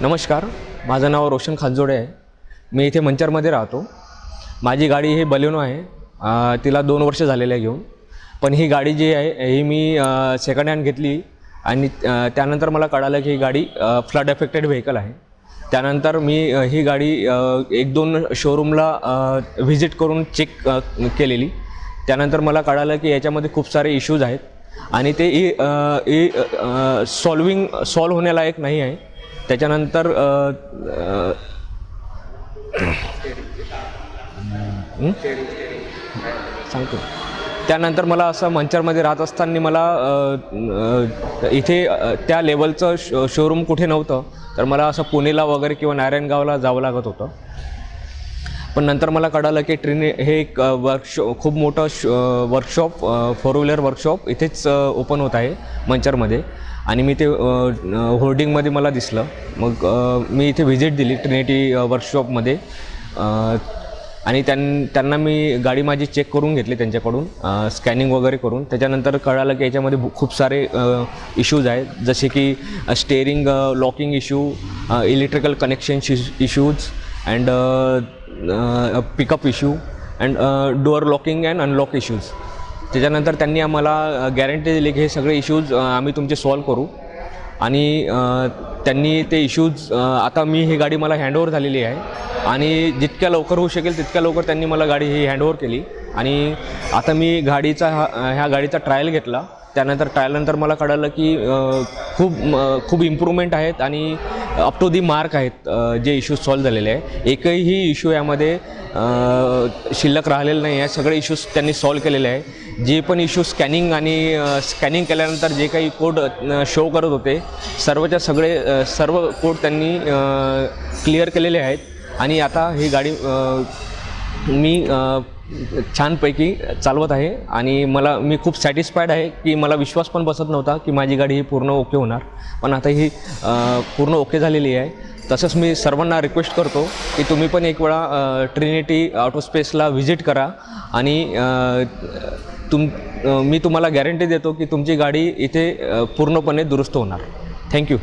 नमस्कार माझं नाव रोशन खानजोडे आहे. मी इथे मंचरमध्ये राहतो. माझी गाडी ही बलेनो आहे. तिला दोन वर्ष झालेले आहे घेऊन. पण ही गाडी जी आहे ही मी सेकंड हँड घेतली. आणि त्यानंतर मला कळालं की ही गाडी फ्लड एफेक्टेड व्हेकल आहे. त्यानंतर मी ही गाडी एक दोन शोरूमला व्हिजिट करून चेक केलेली. त्यानंतर मला कळालं की याच्यामध्ये खूप सारे इश्यूज आहेत. आणि ते ई सॉल्विंग सॉल्व होण्यालायक नाही आहे. त्याच्यानंतर सांगतो. त्यानंतर मला असं मंचरमध्ये राहत असताना मला इथे त्या लेवलचं शो शोरूम कुठे नव्हतं तर मला असं पुणेला वगैरे किंवा नारायणगावला जावं लागत होतं. पण नंतर मला कळालं की ट्रिने हे एक वर्कशॉ खूप मोठं श वर्कशॉप फोर व्हीलर वर्कशॉप इथेच ओपन होत आहे. मंचरमध्ये. आणि मी ते होर्डिंगमध्ये मला दिसलं. मग मी इथे व्हिजिट दिली ट्रिनिटी वर्कशॉपमध्ये आणि त्यां त्यांना मी गाडी माझी चेक करून घेतली त्यांच्याकडून स्कॅनिंग वगैरे करून. त्याच्यानंतर कळालं की याच्यामध्ये खूप सारे इश्यूज आहेत. जसे की steering locking issue electrical connection issues and pickup issue and door locking and unlock issues त्याच्यानंतर त्यांनी आम्हाला गॅरंटी दिली की हे सगळे इश्यूज आम्ही तुमचे सॉल्व करू. आणि त्यांनी ते इश्यूज आता मी ही गाडी मला हँडओव्हर झालेली आहे. आणि जितक्या लवकर होऊ शकेल तितक्या लवकर त्यांनी मला गाडी ही हँडओव्हर केली. आणि आता मी गाडीचा हा ह्या गाडीचा ट्रायल घेतला. त्यानंतर ट्रायलनंतर मला कळालं की खूप खूप इम्प्रूव्हमेंट आहेत. आणि अप टू दी मार्क आहेत जे इश्यूज सॉल्व झालेले आहे एकही इश्यू यामध्ये शिल्लक राहिलेलं नाही आहे. सगळे इश्यूज त्यांनी सॉल्व केलेले आहे जे पण इश्यू स्कॅनिंग आणि स्कॅनिंग केल्यानंतर जे काही कोड शो करत होते सर्वच्या सगळे सर्व कोड त्यांनी क्लिअर केलेले आहेत. आणि आता ही गाडी मी छानपैकी चालवत आहे आणि मला मी खूप सॅटिस्फाईड आहे की मला विश्वास पण बसत नव्हता की माझी गाडी ही पूर्ण ओके होणार. पण आता ही पूर्ण ओके झालेली आहे. तसंच मी सर्वांना रिक्वेस्ट करतो की तुम्ही पण एक वेळा ट्रिनिटी ऑटोस्पेसला व्हिजिट करा आणि तुम मी तुम्हाला गॅरंटी देतो की तुमची गाडी इथे पूर्णपणे दुरुस्त होणार. थँक्यू